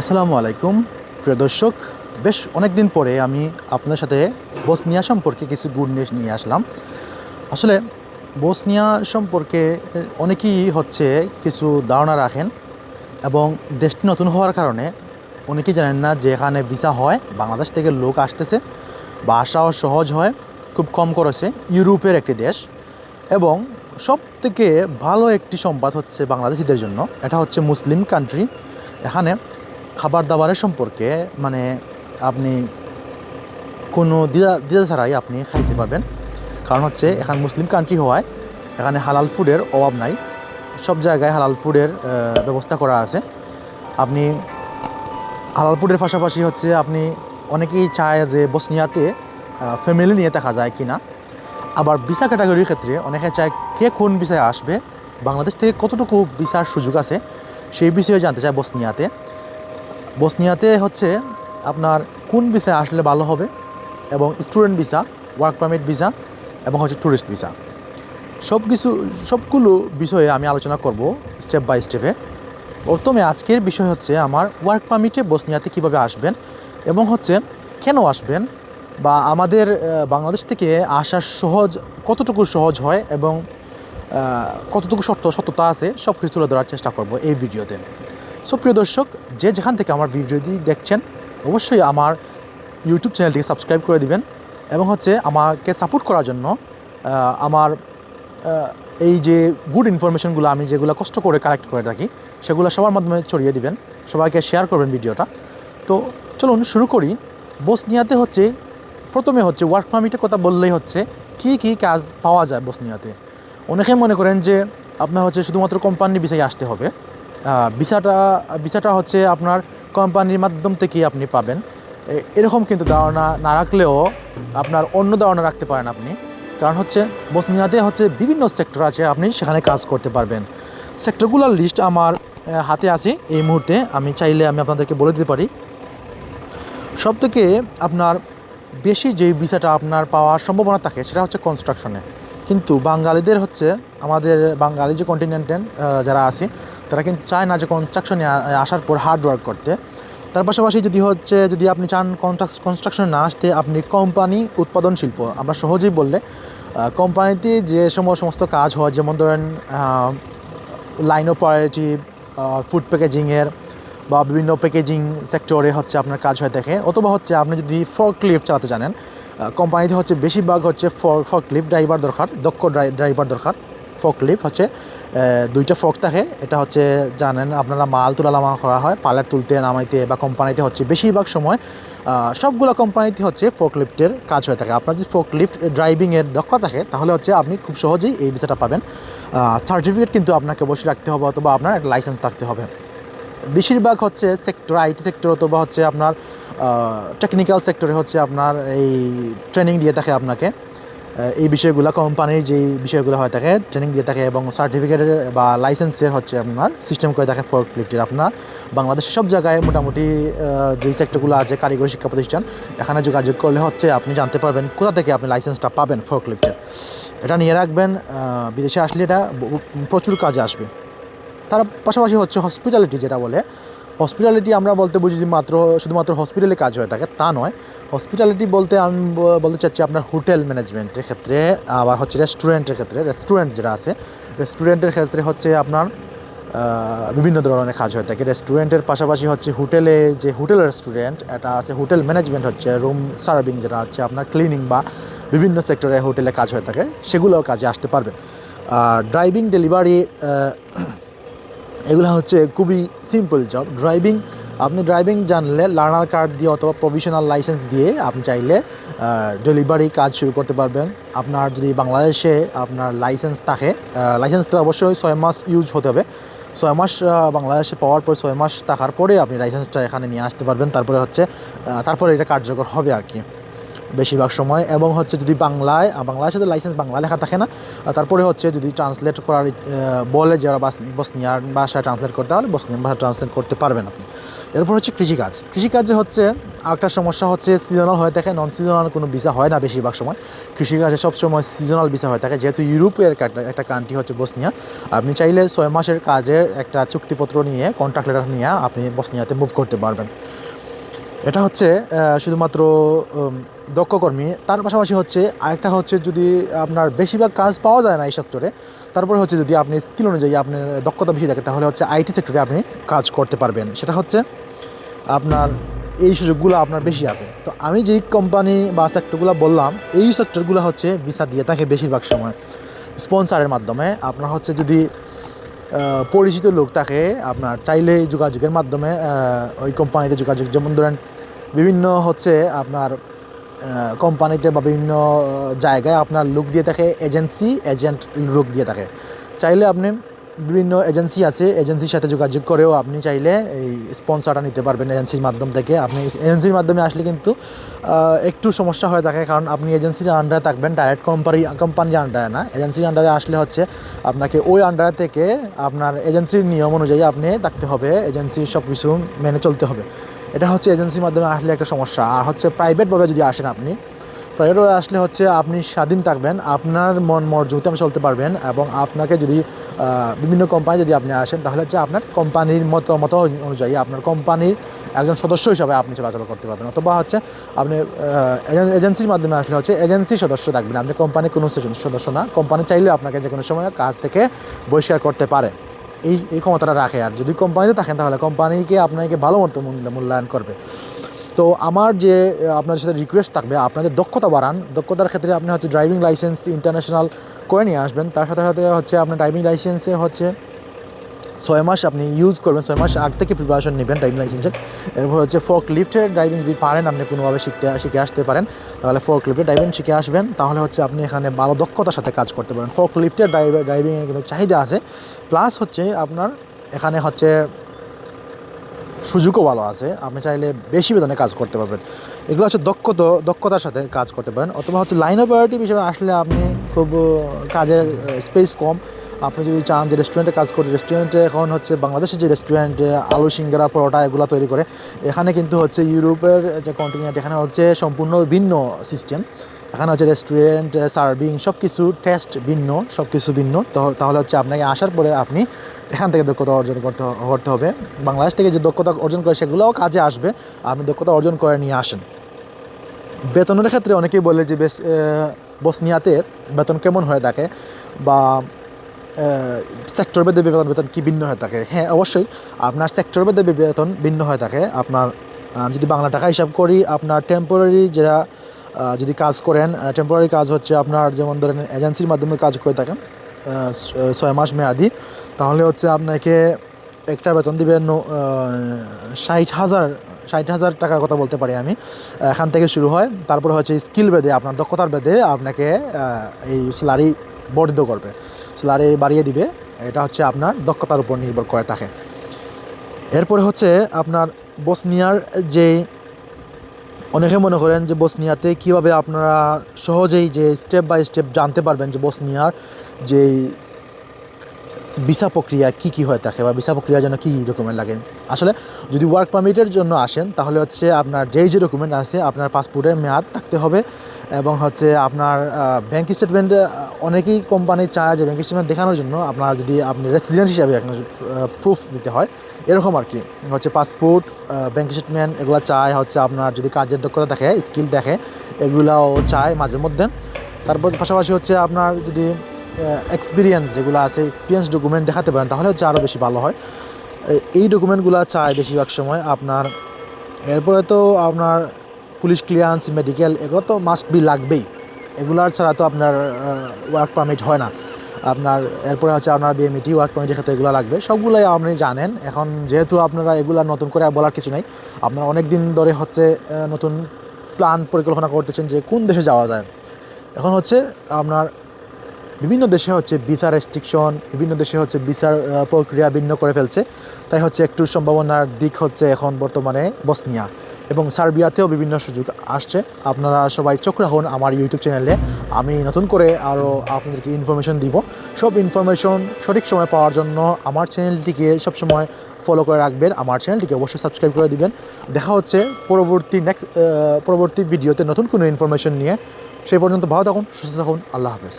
আসসালামু আলাইকুম, প্রিয় দর্শক। বেশ অনেক দিন পরে আমি আপনার সাথে বসনিয়া সম্পর্কে কিছু গুড নিউজ নিয়ে আসলাম। আসলে বসনিয়া সম্পর্কে অনেকেই হচ্ছে কিছু ধারণা রাখেন এবং দেশটি নতুন হওয়ার কারণে অনেকেই জানেন না যে এখানে ভিসা হয়, বাংলাদেশ থেকে লোক আসতেছে বা আসাও সহজ হয়, খুব কম খরচে ইউরোপের একটি দেশ এবং সব থেকে ভালো একটি সংবাদ হচ্ছে বাংলাদেশিদের জন্য, এটা হচ্ছে মুসলিম কান্ট্রি এখানে খাবার দাবারের সম্পর্কে মানে আপনি কোনো দ্বিধা দ্বিধা ছাড়াই আপনি খাইতে পারবেন। কারণ হচ্ছে, এখানে মুসলিম কান্ট্রি হওয়ায় এখানে হালাল ফুডের অভাব নাই। সব জায়গায় হালাল ফুডের ব্যবস্থা করা আছে। আপনি হালাল ফুডের পাশাপাশি হচ্ছে, আপনি অনেকেই চায় যে বসনিয়াতে ফ্যামিলি নিয়ে দেখা যায় কিনা। আবার ভিসা ক্যাটাগরির ক্ষেত্রে অনেকে চায় কে কোন বিষয়ে আসবে, বাংলাদেশ থেকে কতটুকু ভিসার সুযোগ আছে, সেই বিষয়ে জানতে চায় বসনিয়াতে। বসনিয়াতে হচ্ছে আপনার কোন ভিসায় আসলে ভালো হবে এবং student visa work permit visa এবং হচ্ছে ট্যুরিস্ট ভিসা সব কিছু সবগুলো বিষয়ে আমি আলোচনা করব স্টেপ বাই স্টেপে প্রথমে আজকের বিষয় হচ্ছে আমার ওয়ার্ক পারমিটে বসনিয়াতে কীভাবে আসবেন এবং হচ্ছে কেন আসবেন বা আমাদের বাংলাদেশ থেকে আসার সহজ, কতটুকু সহজ হয় এবং কতটুকু সত্য সত্যতা আছে সব কিছু তুলে ধরার চেষ্টা করব এই ভিডিওতে সো প্রিয় দর্শক, যে যেখান থেকে আমার ভিডিওটি দেখছেন, অবশ্যই আমার ইউটিউব চ্যানেলটিকে সাবস্ক্রাইব করে দিবেন এবং হচ্ছে আমাকে সাপোর্ট করার জন্য আমার এই যে গুড ইনফরমেশনগুলো আমি যেগুলো কষ্ট করে কালেক্ট করে থাকি, সেগুলো সবার মাধ্যমে ছড়িয়ে দিবেন, সবাইকে শেয়ার করবেন ভিডিওটা। তো চলুন শুরু করি। বসনিয়াতে হচ্ছে, প্রথমে হচ্ছে ওয়ার্ক পারমিটের কথা বললেই হচ্ছে, কী কী কাজ পাওয়া যায় বসনিয়াতে? অনেকে মনে করেন যে আপনার হচ্ছে শুধুমাত্র কোম্পানির বিষয়ে আসতে হবে। ভিসাটা ভিসাটা হচ্ছে আপনার কোম্পানির মাধ্যম থেকেই আপনি পাবেন। এরকম কিন্তু ধারণা না রাখলেও আপনার অন্য ধারণা রাখতে পারেন আপনি। কারণ হচ্ছে, বসনিয়াতে হচ্ছে বিভিন্ন সেক্টর আছে, আপনি সেখানে কাজ করতে পারবেন। সেক্টরগুলোর লিস্ট আমার হাতে আছে। এই মুহূর্তে আমি চাইলে আমি আপনাদেরকে বলে দিতে পারি। সব থেকে আপনার বেশি যে ভিসাটা আপনার পাওয়ার সম্ভাবনা থাকে, সেটা হচ্ছে কনস্ট্রাকশনে কিন্তু বাঙালিদের হচ্ছে, আমাদের বাঙালি যে কন্টিনেন্টেন যারা আছে, তারা কিন্তু চায় না যে কনস্ট্রাকশনে আসার পর হার্ড ওয়ার্ক করতে। তার পাশাপাশি যদি হচ্ছে, যদি আপনি চান কনস্ট্রাকশনে না আসতে, আপনি কোম্পানি উৎপাদন শিল্প, আমরা সহজেই বললে কোম্পানিতে যে সময় সমস্ত কাজ হয়, যেমন ধরেন লাইন অপারেটিভ ফুড প্যাকেজিংয়ের বা বিভিন্ন প্যাকেজিং সেক্টরে হচ্ছে আপনার কাজ হয়ে দেখে, অথবা হচ্ছে আপনি যদি ফর্ক লিফট চালাতে জানেন কোম্পানিতে হচ্ছে বেশিরভাগ হচ্ছে ফক লিফট ড্রাইভার দরকার, দক্ষ ড্রাইভার দরকার। ফক লিফট হচ্ছে দুইটা ফক থাকে। এটা হচ্ছে জানেন আপনারা মাল তোলা নামা করা হয়, পালার তুলতে, নামাইতে বা কোম্পানিতে হচ্ছে বেশিরভাগ সময় সবগুলো কোম্পানিতে হচ্ছে ফোক লিফ্টের কাজ হয়ে থাকে। আপনার যদি ফোক লিফ্ট ড্রাইভিংয়ের দক্ষতা থাকে, তাহলে হচ্ছে আপনি খুব সহজেই এই বিষয়টা পাবেন। সার্টিফিকেট কিন্তু আপনাকে অবশ্যই রাখতে হবে অথবা আপনার একটা লাইসেন্স থাকতে হবে। বেশিরভাগ হচ্ছে সেক্টর আইটি সেক্টর অথবা হচ্ছে আপনার টেকনিক্যাল সেক্টরে হচ্ছে আপনার এই ট্রেনিং দিয়ে থাকে আপনাকে। এই বিষয়গুলো কোম্পানির যেই বিষয়গুলো হয় থাকে ট্রেনিং দিয়ে থাকে এবং সার্টিফিকেটের বা লাইসেন্সের হচ্ছে আপনার সিস্টেম করে থাকে ফোর ফ্লিপটির আপনার বাংলাদেশের সব জায়গায় মোটামুটি যেই সেক্টরগুলো আছে, কারিগরি শিক্ষা প্রতিষ্ঠান, এখানে যোগাযোগ করলে হচ্ছে আপনি জানতে পারবেন কোথা থেকে আপনি লাইসেন্সটা পাবেন ফোর ফ্লিপটের এটা নিয়ে রাখবেন বিদেশে আসলে এটা প্রচুর কাজে আসবে। তার পাশাপাশি হচ্ছে হসপিটালিটি যেটা বলে হসপিটালিটি আমরা বলতে বুঝি যে মাত্র, শুধুমাত্র হসপিটালে কাজ হয়ে থাকে তা নয়। হসপিটালিটি বলতে আমি বলতে চাচ্ছি আপনার হোটেল ম্যানেজমেন্টের ক্ষেত্রে, আবার হচ্ছে রেস্টুরেন্টের ক্ষেত্রে, রেস্টুরেন্ট যেটা আছে, রেস্টুরেন্টের ক্ষেত্রে হচ্ছে আপনার বিভিন্ন ধরনের কাজ হয়ে থাকে রেস্টুরেন্টের পাশাপাশি হচ্ছে হোটেলে যে হোটেল রেস্টুরেন্ট, এটা আছে হোটেল ম্যানেজমেন্ট হচ্ছে, রুম সার্ভিং যেটা হচ্ছে আপনার ক্লিনিং বা বিভিন্ন সেক্টরে হোটেলে কাজ হয়ে থাকে সেগুলোও কাজে আসতে পারবেন। আর ড্রাইভিং ডেলিভারি এগুলো হচ্ছে খুবই সিম্পল জব ড্রাইভিং আপনি ড্রাইভিং জানলে লার্নার কার্ড দিয়ে অথবা প্রভিশনাল লাইসেন্স দিয়ে আপনি চাইলে ডেলিভারি কাজ শুরু করতে পারবেন। আপনার যদি বাংলাদেশে আপনার লাইসেন্স থাকে লাইসেন্সটা অবশ্যই ছয় মাস ইউজ হতে হবে। ছয় মাস বাংলাদেশে পাওয়ার পর ছয় মাস থাকার পরে আপনি লাইসেন্সটা এখানে নিয়ে আসতে পারবেন। তারপরে হচ্ছে তারপরে এটা কার্যকর হবে আর কি। বেশিরভাগ সময় এবং হচ্ছে যদি বাংলায় আহ, সাথে লাইসেন্স বাংলা লেখা থাকে না তারপরে হচ্ছে যদি ট্রান্সলেট করার বলে যারা বাস- বসনিয়ার ভাষায় ট্রান্সলেট করতে হলে বসনিয়ান ভাষা ট্রান্সলেট করতে পারবেন আপনি। এরপর হচ্ছে কৃষিকাজ। কৃষিকাজে হচ্ছে একটা সমস্যা হচ্ছে সিজনাল হয়ে থাকে নন সিজনাল কোনো ভিসা হয় না বেশিরভাগ সময়। কৃষিকাজে সবসময় সিজনাল ভিসা হয়ে থাকে যেহেতু ইউরোপের একটা কান্ট্রি হচ্ছে বসনিয়া। আপনি চাইলে ছয় মাসের কাজের একটা চুক্তিপত্র নিয়ে কন্ট্রাক্ট লেটার নিয়ে আপনি বসনিয়াতে মুভ করতে পারবেন। এটা হচ্ছে শুধুমাত্র দক্ষ কর্মী, তার পাশাপাশি হচ্ছে আরেকটা হচ্ছে যদি আপনার বেশিরভাগ কাজ পাওয়া যায় না এই সেক্টরে, তারপরে হচ্ছে যদি আপনি স্কিল অনুযায়ী আপনার দক্ষতা বেশি থাকে তাহলে হচ্ছে আইটি সেক্টরে আপনি কাজ করতে পারবেন। সেটা হচ্ছে আপনার এই সুযোগগুলো আপনার বেশি আছে। তো আমি যেই কোম্পানি বা সেক্টরগুলো বললাম, এই সেক্টরগুলো হচ্ছে ভিসা দিয়ে থাকে বেশিরভাগ সময়। স্পন্সারের মাধ্যমে আপনার হচ্ছে যদি পরিচিত লোক থাকে, আপনার চাইলে যোগাযোগের মাধ্যমে ওই কোম্পানিতে যোগাযোগ। যেমন ধরেন বিভিন্ন হচ্ছে আপনার কোম্পানিতে বা বিভিন্ন জায়গায় আপনার লুক দিয়ে থাকে এজেন্সি এজেন্ট লুক দিয়ে থাকে। চাইলে আপনি বিভিন্ন এজেন্সি আছে এজেন্সির সাথে যোগাযোগ করেও আপনি চাইলে এই স্পন্সারটা নিতে পারবেন এজেন্সির মাধ্যম থেকে। আপনি এজেন্সির মাধ্যমে আসলে কিন্তু একটু সমস্যা হয়ে থাকে কারণ আপনি এজেন্সির আন্ডারে থাকবেন ডাইরেক্ট কোম্পানি কোম্পানির আন্ডারে না। এজেন্সির আন্ডারে আসলে হচ্ছে আপনাকে ওই আন্ডারে থেকে আপনার এজেন্সির নিয়ম অনুযায়ী আপনি থাকতে হবে এজেন্সির সব কিছু মেনে চলতে হবে। এটা হচ্ছে এজেন্সির মাধ্যমে আসলে একটা সমস্যা। আর হচ্ছে প্রাইভেটভাবে যদি আসেন আপনি প্রাইভেটভাবে আসলে হচ্ছে আপনি স্বাধীন থাকবেন, আপনার মন মর্জিতে আপনি চলতে পারবেন এবং আপনাকে যদি বিভিন্ন কোম্পানি যদি আপনি আসেন, তাহলে হচ্ছে আপনার কোম্পানির মতো মতো অনুযায়ী আপনার কোম্পানির একজন সদস্য হিসাবে আপনি চলাচল করতে পারবেন। অথবা হচ্ছে আপনি এজেন্সির মাধ্যমে আসলে হচ্ছে এজেন্সির সদস্য থাকবেন। আপনি কোম্পানির কোনো সদস্য না। কোম্পানি চাইলে আপনাকে যে কোনো সময় কাজ থেকে বহিষ্কার করতে পারে। এই এই ক্ষমতাটা রাখে। আর যদি কোম্পানিতে থাকেন, তাহলে কোম্পানিকে আপনাকে ভালো মতো মূল্যায়ন করবে। তো আমার যে, আপনার সাথে রিকোয়েস্ট থাকবে আপনাদের দক্ষতা বাড়ান, দক্ষতার ক্ষেত্রে আপনি হচ্ছে ড্রাইভিং লাইসেন্স ইন্টারন্যাশনাল করে নিয়ে আসবেন। তার সাথে সাথে হচ্ছে আপনার ড্রাইভিং লাইসেন্সের হচ্ছে ছয় মাস আপনি ইউজ করবেন, ছয় মাস আগ থেকে প্রিপারেশন নেবেন ড্রাইভিং লাইসেন্সের এরপর হচ্ছে ফোর্ক লিফটের ড্রাইভিং যদি পারেন, আপনি কোনোভাবে শিখতে, শিখে আসতে পারেন, তাহলে ফোর্ক লিফটের ড্রাইভিং শিখে আসবেন। তাহলে হচ্ছে আপনি এখানে ভালো দক্ষতার সাথে কাজ করতে পারেন ফোর্ক লিফটের ড্রাইভার ড্রাইভিংয়ের কিন্তু চাহিদা আছে। প্লাস হচ্ছে আপনার এখানে হচ্ছে সুযোগও ভালো আছে। আপনি চাইলে বেশি বেতনে কাজ করতে পারবেন। এগুলো হচ্ছে দক্ষতা, দক্ষতার সাথে কাজ করতে পারেন। অথবা হচ্ছে লাইন অপারেটিভ হিসেবে আসলে আপনি খুব, কাজের স্পেস কম। আপনি যদি চান যে রেস্টুরেন্টে কাজ করতে রেস্টুরেন্টে এখন হচ্ছে বাংলাদেশের যে রেস্টুরেন্টে আলু, সিঙ্গারা, পরোটা এগুলো তৈরি করে, এখানে কিন্তু হচ্ছে ইউরোপের যে কন্টিনেন্ট এখানে হচ্ছে সম্পূর্ণ ভিন্ন সিস্টেম এখানে হচ্ছে রেস্টুরেন্ট সার্ভিং সব কিছু টেস্ট ভিন্ন সব কিছু ভিন্ন তাহলে হচ্ছে আপনাকে আসার পরে আপনি এখান থেকে দক্ষতা অর্জন করতে করতে হবে। বাংলাদেশ থেকে যে দক্ষতা অর্জন করে সেগুলোও কাজে আসবে। আপনি দক্ষতা অর্জন করে নিয়ে আসেন। বেতনের ক্ষেত্রে অনেকেই বলে যে বেশ বসনিয়াতে বেতন কেমন হয়ে থাকে? বা সেক্টর ভেদে বেতন বেতন কী ভিন্ন হয়ে থাকে? হ্যাঁ অবশ্যই। আপনার সেক্টর ভেদে বেতন ভিন্ন হয়ে থাকে। আপনার যদি বাংলা টাকা হিসাব করি, আপনার টেম্পোরারি যারা যদি কাজ করেন টেম্পোরারি কাজ হচ্ছে আপনার যেমন ধরেন এজেন্সির মাধ্যমে কাজ করে থাকেন ছয় মাস মেয়াদি, তাহলে হচ্ছে আপনাকে একটা বেতন দিবেন ষাট হাজার ষাট হাজার টাকার কথা বলতে পারি আমি। এখান থেকে শুরু হয়। তারপরে হচ্ছে স্কিল বেদে, আপনার দক্ষতার বেদে আপনাকে এই স্যালারি বর্ধিত করবে। স্যালারি বাড়িয়ে দিবে। এটা হচ্ছে আপনার দক্ষতার উপর নির্ভর করে থাকে। এরপরে হচ্ছে আপনার বসনিয়ার যে, অনেকে মনে করেন যে বসনিয়াতে কীভাবে আপনারা সহজেই যে স্টেপ বাই স্টেপ জানতে পারবেন যে বসনিয়ার যেই ভিসা প্রক্রিয়া কী কী হয়ে থাকে বা ভিসা প্রক্রিয়ার জন্য কী ডকুমেন্ট লাগে। আসলে যদি ওয়ার্ক পারমিটের জন্য আসেন, তাহলে হচ্ছে আপনার যেই যে ডকুমেন্ট আছে, আপনার পাসপোর্টের মেয়াদ থাকতে হবে এবং হচ্ছে আপনার ব্যাঙ্ক স্টেটমেন্ট অনেকেই কোম্পানি চায় যে ব্যাঙ্ক স্টেটমেন্ট দেখানোর জন্য আপনার যদি আপনি রেসিডেন্ট হিসাবে আপনার প্রুফ দিতে হয়, এরকম আর কি হচ্ছে পাসপোর্ট ব্যাঙ্ক স্টেটমেন্ট এগুলো চায় হচ্ছে আপনার যদি কাজের দক্ষতা দেখে স্কিল দেখে, এগুলাও চায় মাঝে মধ্যে। তারপর পাশাপাশি হচ্ছে আপনার যদি এক্সপিরিয়েন্স যেগুলো আছে এক্সপিরিয়েন্স ডকুমেন্ট দেখাতে পারেন, তাহলে হচ্ছে আরও বেশি ভালো হয়। এই ডকুমেন্টগুলো চায় বেশিরভাগ সময় আপনার, এরপরে তো আপনার পুলিশ ক্লিয়ারেন্স মেডিকেল এগুলো তো মাস্ট বি লাগবেই। এগুলার ছাড়া তো আপনার ওয়ার্ক পারমিট হয় না। আপনার, এরপরে হচ্ছে আপনার বিএমইটি ওয়ার্ক পারমিটের ক্ষেত্রে এগুলো লাগবে। সবগুলোই আপনি জানেন। এখন যেহেতু আপনারা এগুলা নতুন করে বলার কিছু নেই, আপনারা অনেক দিন ধরে হচ্ছে নতুন প্ল্যান পরিকল্পনা করতেছেন যে কোন দেশে যাওয়া যায়। এখন হচ্ছে আপনার বিভিন্ন দেশে হচ্ছে ভিসা রেস্ট্রিকশন বিভিন্ন দেশে হচ্ছে ভিসার প্রক্রিয়া ভিন্ন করে ফেলছে। তাই হচ্ছে একটু সম্ভাবনার দিক হচ্ছে এখন বর্তমানে বসনিয়া। এবং সার্বিয়াতেও বিভিন্ন সুযোগ আসছে। আপনারা সবাই চোখ রাখুন আমার ইউটিউব চ্যানেলে আমি নতুন করে আরও আপনাদেরকে ইনফরমেশন দিব। সব ইনফরমেশন সঠিক সময় পাওয়ার জন্য আমার চ্যানেলটিকে সবসময় ফলো করে রাখবেন। আমার চ্যানেলটিকে অবশ্যই সাবস্ক্রাইব করে দিবেন। দেখা হচ্ছে পরবর্তী নেক্সট পরবর্তী ভিডিওতে নতুন কোনো ইনফরমেশন নিয়ে। সেই পর্যন্ত ভালো থাকুন, সুস্থ থাকুন। আল্লাহ হাফেজ।